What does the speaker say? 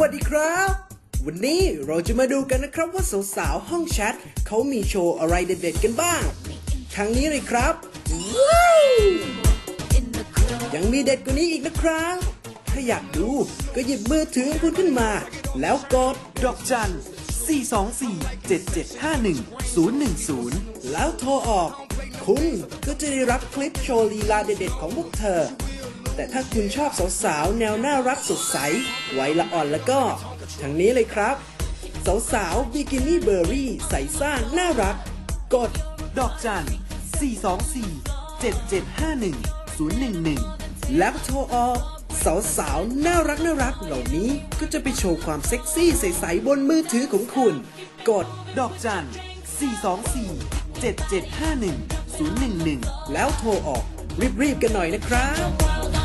วัสดีครับ วันนี้เราจะมาดูกันนะครับว่าสาวๆห้องแชทเขามีโชว์อะไรเด็ดๆกันบ้างทางนี้เลยครับว้าวยังมีเด็ดกว่านี้อีกนะครับ ถ้าอยากดูก็หยิบมือถือของคุณขึ้นมา แล้วกดดอกจัน 424 7751 010 แล้วโทรออก คุณก็จะได้รับคลิปโชว์ลีลาเด็ดๆของพวกเธอ แต่ถ้าคุณชอบสาวๆ แนวน่ารักสดใสไวยละอ่อนแล้วก็ ทางนี้เลยครับ สาวๆ บิกินี่เบอร์รี่ใส่ซ่านน่ารัก กด ดอกจัน 424 7751 011 แล้วโทรออกสาวๆน่ารักน่ารักเหล่านี้ก็จะไปโชว์ความเซ็กซี่ใสๆบนมือถือของคุณ กด ดอกจัน 424 7751 011 แล้วโทรออกรีบๆกันหน่อยนะครับ